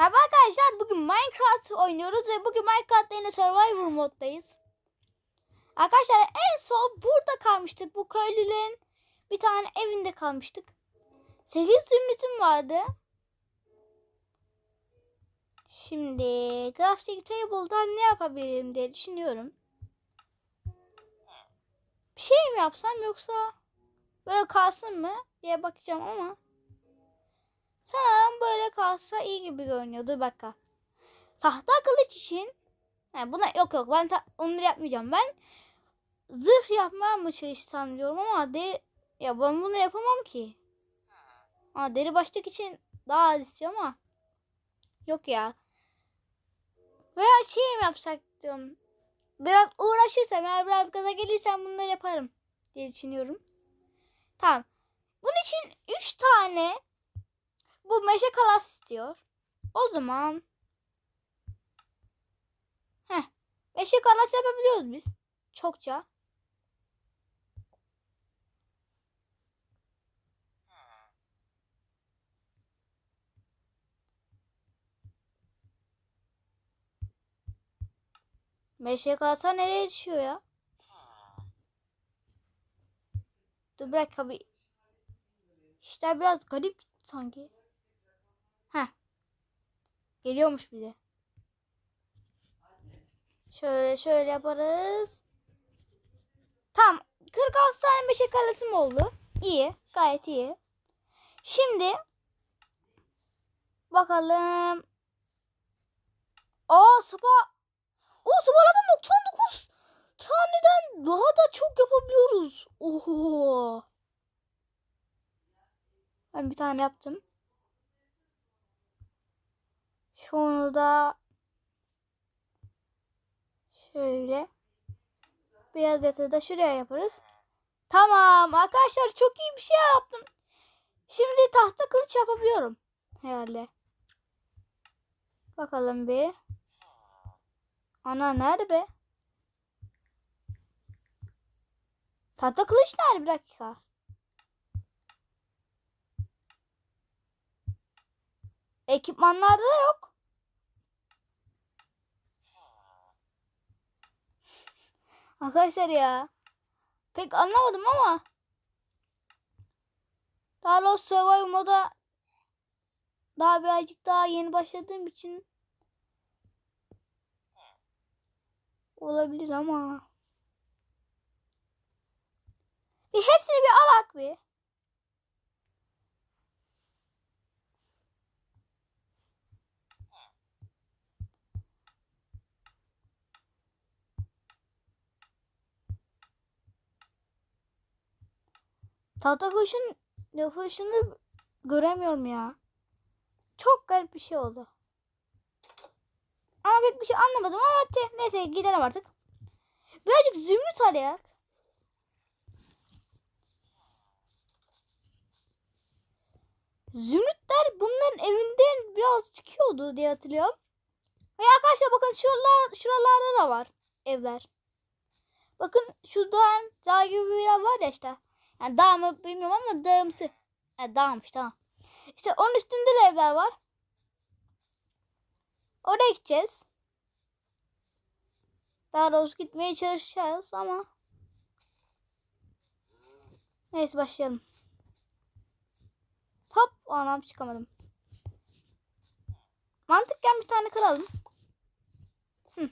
Merhaba arkadaşlar bugün Minecraft oynuyoruz ve bugün Minecraft'ta yine Survivor moddayız. Arkadaşlar en son burada kalmıştık. Bu köylülerin bir tane evinde kalmıştık. 8 zümrütüm vardı. Şimdi crafting table'dan ne yapabilirim diye düşünüyorum. Bir şey mi yapsam yoksa böyle kalsın mı diye bakacağım ama sanırım böyle kalsa iyi gibi görünüyor. Dur bak. Tahta kılıç için he, buna yok yok ben onları yapmayacağım. Ben zırh yapmaya mı çalışsam diyorum ama de ya ben bunu yapamam ki. Aa, deri başlık için daha az istiyor ama yok ya. Veya şey mi yapsak diyorum. Biraz uğraşırsam eğer biraz gaza gelirsem bunları yaparım diye düşünüyorum. Tamam. Bunun için 3 tane bu meşe kalas istiyor. O zaman Heh. Meşe kalas yapabiliyoruz biz. Çokça. Meşe kalasa nereye düşüyor ya? Dur bırak abi. İşte biraz garip sanki. Geliyormuş bize. Şöyle şöyle yaparız. Tamam. 46 tane meşe kalesim oldu. İyi. Gayet iyi. Şimdi bakalım. Aa sıpa. O sıpalardan 99 taneden daha da çok yapabiliyoruz. Oho. Ben bir tane yaptım. Şunu da şöyle beyaz yatağı da şuraya yaparız. Tamam arkadaşlar çok iyi bir şey yaptım. Şimdi tahta kılıç yapabiliyorum herhalde. Bakalım bir. Ana nerede be? Tahta kılıç nerede? Bir dakika. Ekipmanlarda da yok. Arkadaşlar ya. Pek anlamadım ama. Daha Lost Survival moda daha birazcık daha yeni başladığım için olabilir ama. Bir hepsini bir alak bir. Tahta kuşun yapışını göremiyorum ya. Çok garip bir şey oldu. Ama pek bir şey anlamadım ama te, neyse gidelim artık. Birazcık zümrüt arayak. Zümrütler bunların evinden biraz çıkıyordu diye hatırlıyorum. Ve arkadaşlar bakın şuralar, şuralarda da var evler. Bakın şu dağın dağ gibi bir yer var ya işte. Yani dağ mı bilmiyorum ama dağımsı. Yani dağmış tamam. İşte onun üstünde de evler var. Oraya gideceğiz. Daha doğrusu gitmeye çalışacağız ama. Neyse başlayalım. Hop anam çıkamadım. Mantıkken bir tane kıralım. Hı.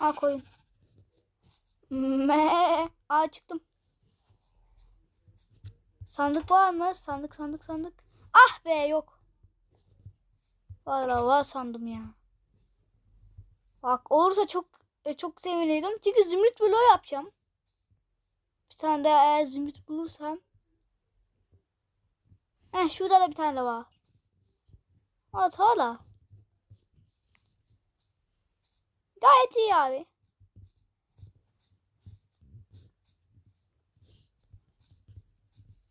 Al koyun. Me. Aa çıktım. Sandık var mı? Sandık sandık sandık. Ah be yok. Valla var sandım ya. Bak olursa çok e, çok sevinirim. Çünkü zümrüt bloğu yapacağım. Bir tane daha eğer zümrüt bulursam. Heh şurada da bir tane var. At hala. Gayet iyi abi.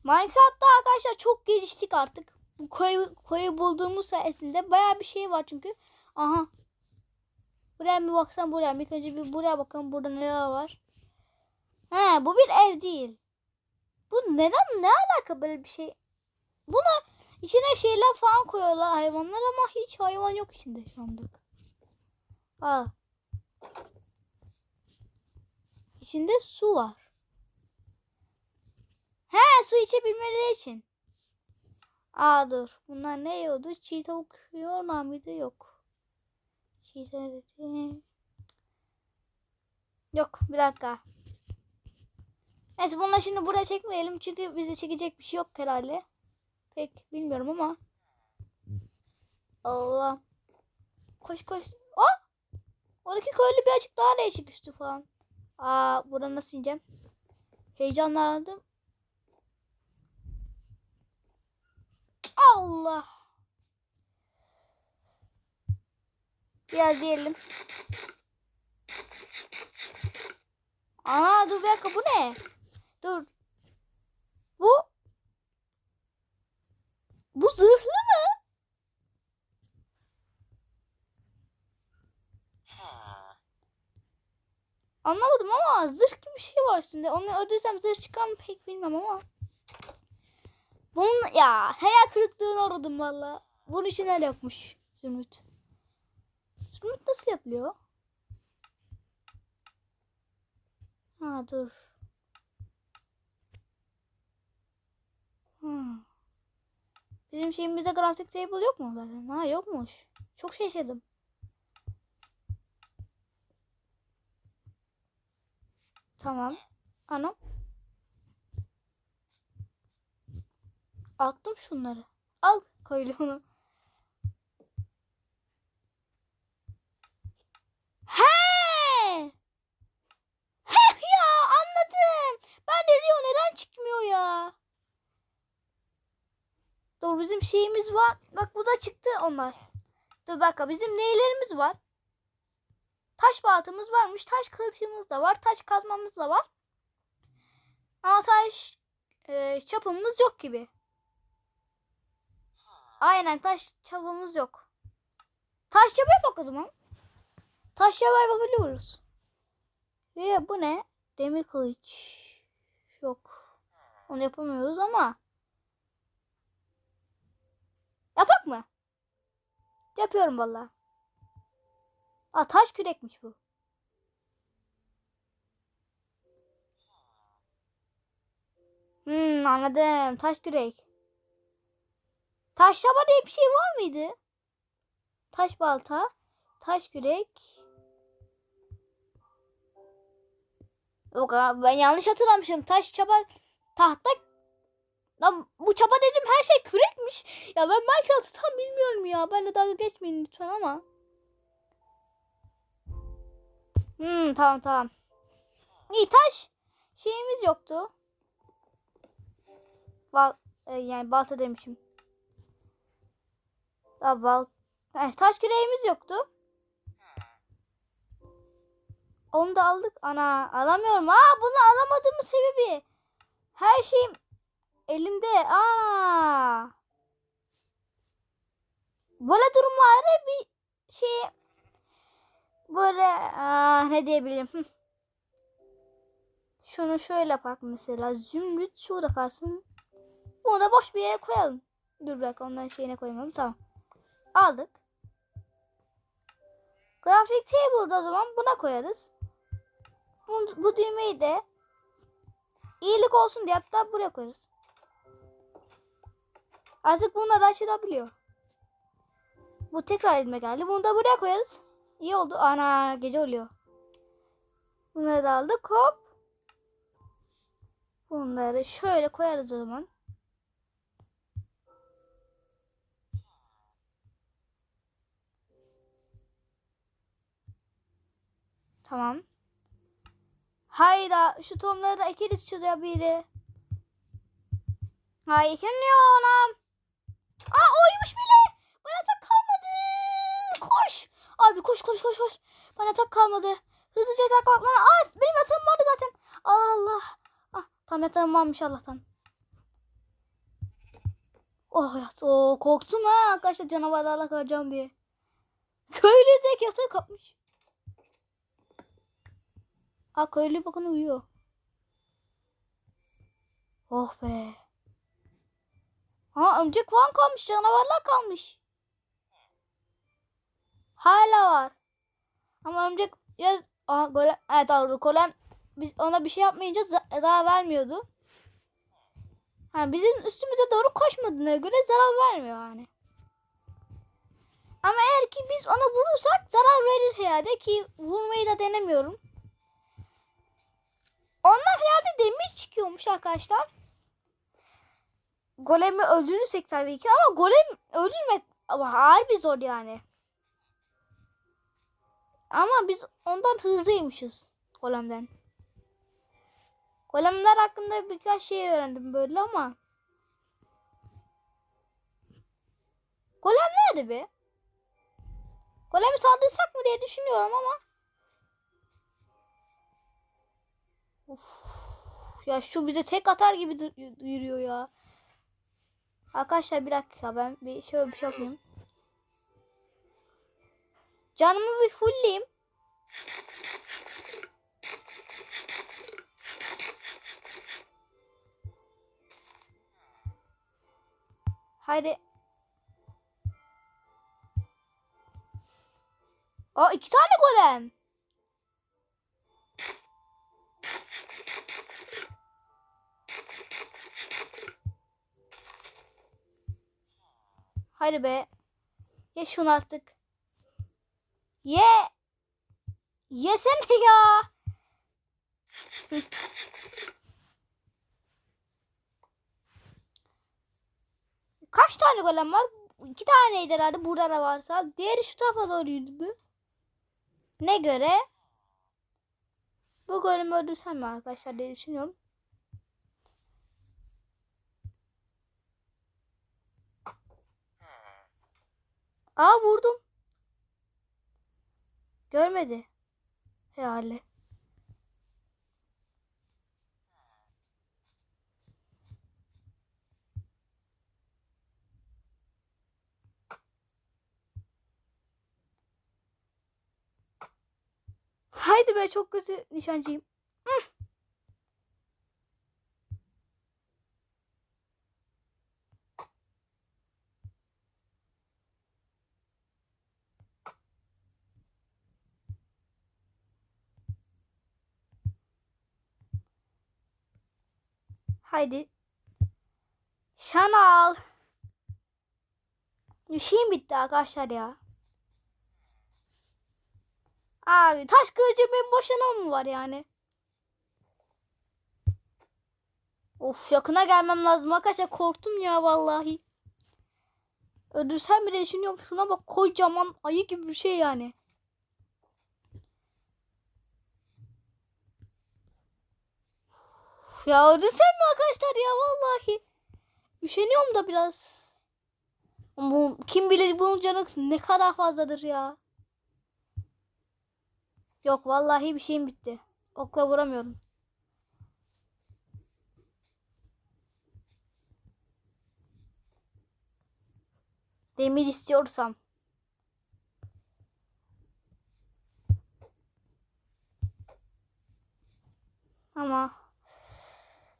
Minecraft'ta arkadaşlar çok geliştik artık. Bu koyu, koyu bulduğumuz sayesinde baya bir şey var çünkü. Aha. Buraya bir baksan buraya. İlk önce bir buraya bakalım. Burada neler var. He bu bir ev değil. Bu neden ne alaka böyle bir şey? Bunu içine şeyler falan koyuyorlar hayvanlar ama hiç hayvan yok içinde şu anlık. Aa. İçinde su var. He su içebilmeleri için. Aa dur. Bunlar ne yiyordu? Çiğ tavuk yiyorlar mıydı? Yok. Çiğ tavuk. Yok bir dakika. Neyse bunları şimdi buraya çekmeyelim. Çünkü bize çekecek bir şey yok herhalde. Pek bilmiyorum ama. Allah. Koş koş. Aa! Oradaki köylü bir açık daha değişik üstü falan. Aa buradan nasıl ineceğim? Heyecanlandım. Allah. Biraz diyelim. Ana dur bir dakika bu ne? Dur. Bu bu zırhlı mı? Anlamadım ama zırh gibi bir şey var üstünde. Onu öldürsem zırh çıkar mı pek bilmem ama. Bunun ya hayal kırıklığına uğradım valla. Bunun için öyle yokmuş Zümrüt. Zümrüt nasıl yapılıyor? Ha dur. Ha. Bizim şeyimizde grafik table yok mu zaten? Ha yokmuş. Çok şaşırdım. Tamam. Anam. Attım şunları. Al onu. He! Heh ya anladım. Ben de diyor neden çıkmıyor ya. Dur bizim şeyimiz var. Bak bu da çıktı onlar. Dur bak bizim neylerimiz var. Taş baltamız varmış. Taş kılıcımız da var. Taş kazmamız da var. Ama taş e, çapımız yok gibi. Aynen taş çapımız yok. Taş çapa bak o zaman. Taş çapa yapabiliyoruz. Ve bu ne? Demir kılıç. Yok. Onu yapamıyoruz ama. Yapak mı? Yapıyorum vallahi. Aa taş kürekmiş bu. Hmm anladım. Taş kürek. Taş çaba diye bir şey var mıydı? Taş balta, taş kürek. Yok ben yanlış hatırlamışım. Taş çaba tahta Lan bu çaba dedim her şey kürekmiş. Ya ben Minecraft'ı tam bilmiyorum ya. Ben de dalga geçmeyin lütfen ama. Tamam tamam. İyi taş şeyimiz yoktu. Bal e, yani balta demişim. Ya bal yani taş küreğimiz yoktu. Onu da aldık. Ana alamıyorum. Aa bunu alamadığımın sebebi her şeyim elimde. Aa. Böyle durumlarda bir şey böyle aa, ne diyebilirim? Şunu şöyle bak mesela. Zümrüt şurada kalsın. Bunu da boş bir yere koyalım. Dur bak ondan şeyine koyalım. Tamam. Aldık. Graphic table'da o zaman buna koyarız. Bu, bu düğmeyi de iyilik olsun diye hatta buraya koyarız. Artık bununla da açılabiliyor. Bu tekrar elime geldi. Bunu da buraya koyarız. İyi oldu. Ana gece oluyor. Bunları da aldık. Hop. Bunları şöyle koyarız o zaman. Tamam. Hayda şu tohumları da ekeriz şuraya biri. Hayır ekemiyor anam. Aa oymuş bile. Abi koş koş koş koş. Bana tak kalmadı. Hızlıca tak kalmadı. Aa benim yatağım vardı zaten. Allah. Ah, tam yatağım varmış Allah'tan. Oh yat. Oh, korktum ha arkadaşlar canavarlarla kalacağım diye. Köylü tek yatağı kapmış. Aa köylü bakın uyuyor. Oh be. Ha örümcek falan kalmış. Canavarlar kalmış. Hala var. Ama örümcek ya Aha, golem, evet doğru golem biz ona bir şey yapmayınca za- zarar vermiyordu. Ha, bizim üstümüze doğru koşmadığına göre zarar vermiyor yani. Ama eğer ki biz ona vurursak zarar verir herhalde ki vurmayı da denemiyorum. Onlar herhalde demir çıkıyormuş arkadaşlar. Golemi öldürürsek tabii ki ama golem öldürmek harbi zor yani. Ama biz ondan hızlıymışız golemden. Golemler hakkında birkaç şey öğrendim böyle ama. Golem nerede be? Golemi saldırsak mı diye düşünüyorum ama. Uf, ya şu bize tek atar gibi duyuruyor ya. Arkadaşlar bir dakika ben bir şöyle bir şey yapayım. Canımı bir fullleyeyim. Haydi. Aa iki tane golem. Haydi be. Ye şunu artık. Ye. Yesene ya. Kaç tane golem var? İki taneydi herhalde burada da varsa. Diğeri şu tarafa doğru yürüdü. Ne göre? Bu golemi öldürsem mi arkadaşlar diye düşünüyorum. Aa vurdum. Görmedi. Herhalde. Haydi be çok kötü nişancıyım. Hı. Haydi. Şanal. Şeyim bitti arkadaşlar ya. Abi taş kılıcı benim boşuna mı var yani? Of yakına gelmem lazım arkadaşlar korktum ya vallahi. Öldürsem bile düşünüyorum şuna bak kocaman ayı gibi bir şey yani. Ya öldürsem mi arkadaşlar ya vallahi. Üşeniyorum da biraz. Bu, kim bilir bunun canı ne kadar fazladır ya. Yok vallahi bir şeyim bitti. Okla vuramıyorum. Demir istiyorsam. Ama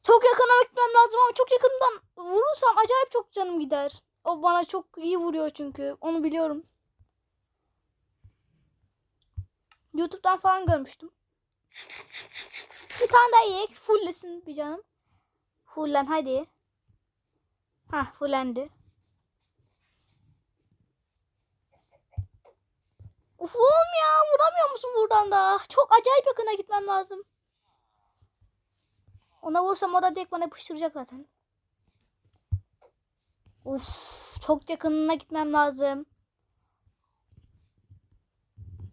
çok yakına gitmem lazım ama çok yakından vurursam acayip çok canım gider. O bana çok iyi vuruyor çünkü. Onu biliyorum. YouTube'dan falan görmüştüm. Bir tane daha yiyek. Fulllesin bir canım. Fullen hadi. Ha fullendi. Uf oğlum ya vuramıyor musun buradan da? Çok acayip yakına gitmem lazım. Ona vursam o da direkt bana yapıştıracak zaten. Uf çok yakınına gitmem lazım.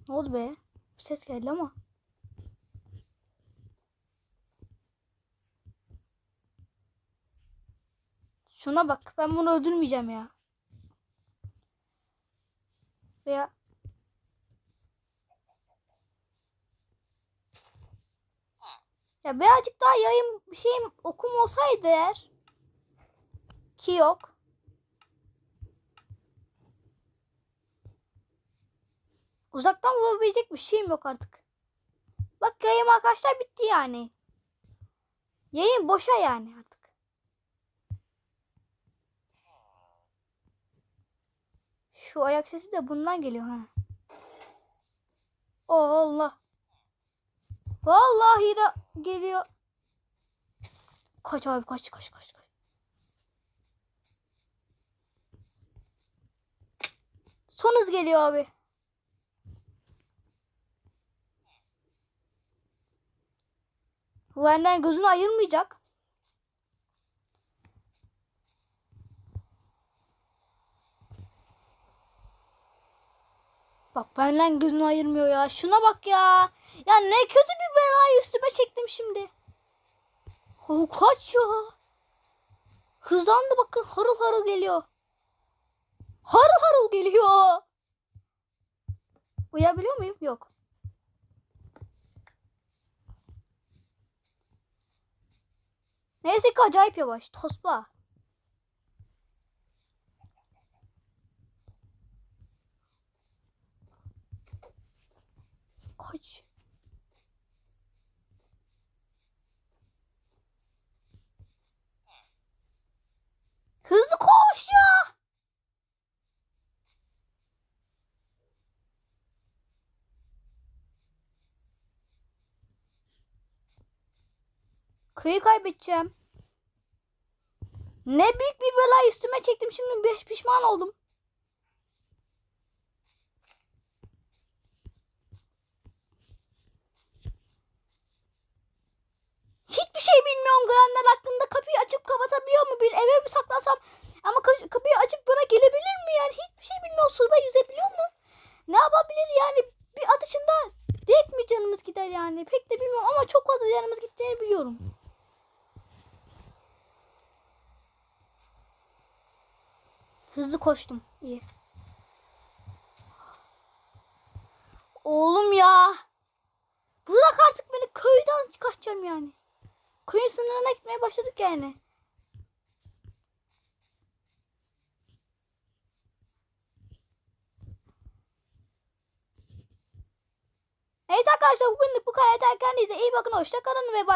Ne oldu be? Ses geldi ama. Şuna bak. Ben bunu öldürmeyeceğim ya. Veya Ya birazcık daha yayın bir şeyim okum olsaydı eğer ki yok. Uzaktan vurabilecek bir şeyim yok artık. Bak yayım arkadaşlar bitti yani. Yayın boşa yani artık. Şu ayak sesi de bundan geliyor ha. Allah. Vallahi de geliyor. Kaç abi kaç kaç kaç kaç. Son hız geliyor abi. Benden gözünü ayırmayacak. Bak benden gözünü ayırmıyor ya. Şuna bak ya. Ya ne kötü bir belayı üstüme çektim şimdi. Oh, kaç ya. Hızlandı bakın harıl harıl geliyor. Harıl harıl geliyor. Uyabiliyor muyum? Yok. Neyse ki acayip yavaş. Tosba. Kaç. Hızlı koş ya. Köyü kaybedeceğim. Ne büyük bir bela üstüme çektim şimdi beş pişman oldum. Hiçbir şey Granler hakkında kapıyı açıp kapatabiliyor mu? Bir eve mi saklasam? Ama ka- kapıyı açıp bana gelebilir mi yani? Hiçbir şey bilmiyorum. Suda yüzebiliyor mu? Ne yapabilir yani? Bir atışında direkt mi canımız gider yani? Pek de bilmiyorum ama çok fazla canımız gittiğini biliyorum. Hızlı koştum. İyi. Oğlum ya. Bırak artık beni köyden kaçacağım yani. Köyün sınırına gitmeye başladık yani. Neyse arkadaşlar bugünlük bu kadar yeter. Kendinize iyi bakın. Hoşça kalın ve bay.